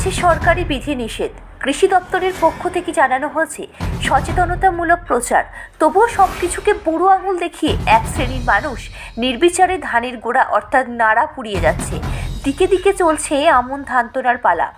আছে সরকারি বিধিনিষেধ। কৃষি দপ্তরের পক্ষ থেকে জানানো হয়েছে, সচেতনতামূলক প্রচার। তবুও সব কিছুকে বুড়ো আঙুল দেখিয়ে এক শ্রেণির মানুষ নির্বিচারে ধানের গোড়া অর্থাৎ নাড়া পুড়িয়ে যাচ্ছে। দিকে দিকে চলছে আমন ধান তোলার পালা।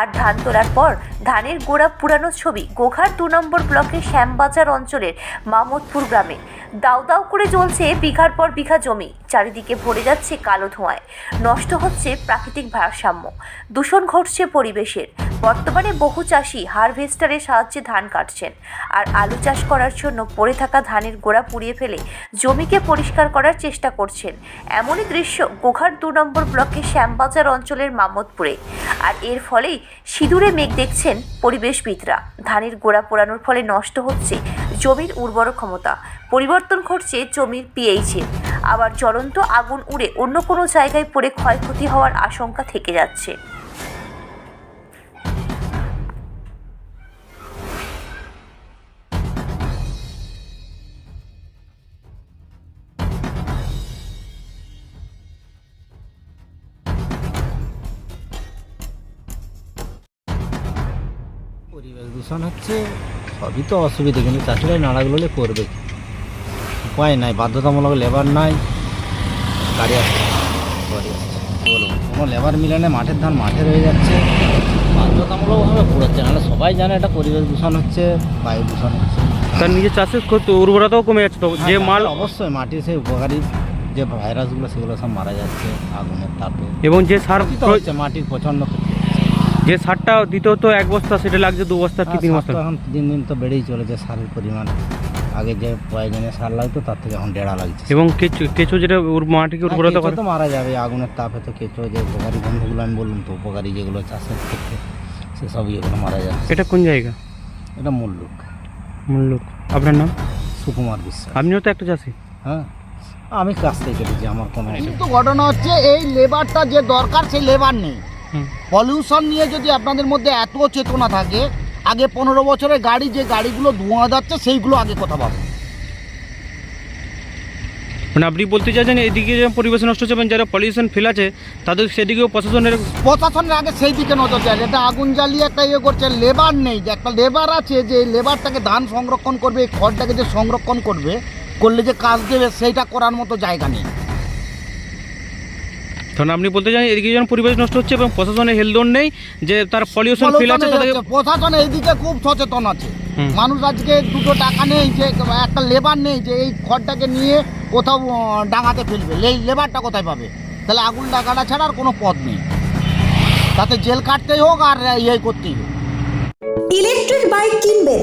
আর ধান তোলার পর ধানের গোড়া পুরানো ছবি গোঘাট দু নম্বর ব্লকের শ্যামবাজার অঞ্চলের মামদপুর গ্রামে। দাউ দাউ করে জ্বলছে বিঘার পর বিঘা জমি। চারিদিকে ভরে যাচ্ছে কালো ধোঁয়ায়। নষ্ট হচ্ছে প্রাকৃতিক ভারসাম্য। দূষণ ঘটছে পরিবেশের। বর্তমানে বহু চাষি হারভেস্টারের সাহায্যে ধান কাটছেন। আর আলু চাষ করার জন্য পড়ে থাকা ধানের গোড়া পুড়িয়ে ফেলে জমিকে পরিষ্কার করার চেষ্টা করছেন। এমনই দৃশ্য গোঘাট দু নম্বর ব্লকের শ্যামবাজার অঞ্চলের মামদপুরে আর এর ফলেই সিঁদুরে মেঘ দেখছেন পরিবেশবিদরা। ধানের গোড়া পোড়ানোর ফলে নষ্ট হচ্ছে জমির উর্বর ক্ষমতা। পরিবর্তন ঘটছে জমির পিএইচে আবার জ্বলন্ত আগুন উড়ে অন্য কোনো জায়গায় পড়ে ক্ষয়ক্ষতি হওয়ার আশঙ্কা থেকে যাচ্ছে। পরিবেশ দূষণ হচ্ছে সবই তো অসুবিধা কিন্তু চাষিরা নাড়াগুলো করবে উপায় নাই বাধ্যতামূলক লেবার নাই। গাড়ি আসছে আসছে। কোনো লেবার মিলে না মাঠের ধান মাঠে রয়ে যাচ্ছে। বাধ্যতামূলকভাবে পুড়াচ্ছে নাহলে সবাই জানে এটা পরিবেশ দূষণ হচ্ছে বায়ু দূষণ হচ্ছে। তার নিজের চাষের ক্ষতি উর্বরতাও কমে যাচ্ছে তো যে হ্যাঁ, মাল অবশ্যই মাটির সেই উপকারী যে ভাইরাসগুলো সেগুলো সব মারা যাচ্ছে আগুনের তাপে। এবং যে সার মাটির প্রচণ্ড যে সারটা দিত তো এক বস্তা সেটা লাগছে দু বস্তা কি তিন বস্তা? এখন দিন দিন তো বেড়েই চলেছে সারের পরিমাণ। আগে যে প্রয়োজনে সার লাগতো তার থেকে এখন ডেড়া লাগছে। এবং কেঁচো কেঁচো যেটা উর- মাটিকে হ্যাঁ, উর্বরতা করে? তো মারা যাবে আগুনের তাপে তো কেঁচো যে উপকারী গন্ধগুলো আমি বললাম তো উপকারী যেগুলো চাষের ক্ষেত্রে সেসব ইয়েগুলো মারা যাচ্ছে। এটা কোন জায়গা? এটা মুল্লুক। মূল্যক আপনার নাম? সুকুমার বিশ্বাস। আপনিও তো একটা চাষি? হ্যাঁ আমি কাছ থেকে কেটেছি আমার কোনো কিন্তু ঘটনা হচ্ছে এই লেবারটা যে দরকার সেই লেবার নেই। পলিউশন নিয়ে যদি আপনাদের মধ্যে এত চেতনা থাকে আগে পনেরো বছরের গাড়ি যে গাড়িগুলো ধোঁয়া যাচ্ছে সেইগুলো আগে কথা ভাবুন মানে আপনি বলতে চাইছেন এদিকে যে পরিবেশ নষ্ট হচ্ছে এবং যারা পলিউশন ফেলাছে তাদের সেদিকেও প্রশাসনের প্রশাসনের আগে সেই দিকে নজর দেয় এটা আগুন জ্বালিয়ে একটা ইয়ে করছে লেবার নেই। যে একটা লেবার আছে যে এই লেবারটাকে ধান সংরক্ষণ করবে এই খড়টাকে যে সংরক্ষণ করবে করলে যে কাজ দেবে সেইটা করার মতো জায়গা নেই। কারণ আপনি বলতে চান এদিকে যেমন পরিবেশ নষ্ট হচ্ছে এবং প্রশাসনের হেলদোল নেই যে তার পলিউশন তাদেরকে হচ্ছে, প্রশাসন এইদিকে খুব সচেতন আছে। মানুষ আজকে দুটো টাকা নেই যে একটা লেবার নেই যে এই খড়টাকে নিয়ে কোথাও ডাঙাতে ফেলবে। এই লেবারটা কোথায় পাবে? তাহলে আগুন ডাকাটা ছাড়া আর কোনো পথ নেই। তাতে জেল কাটতেই হোক আর ইয়ে করতেই হোক। ইলেকট্রিক বাইক কিনবেন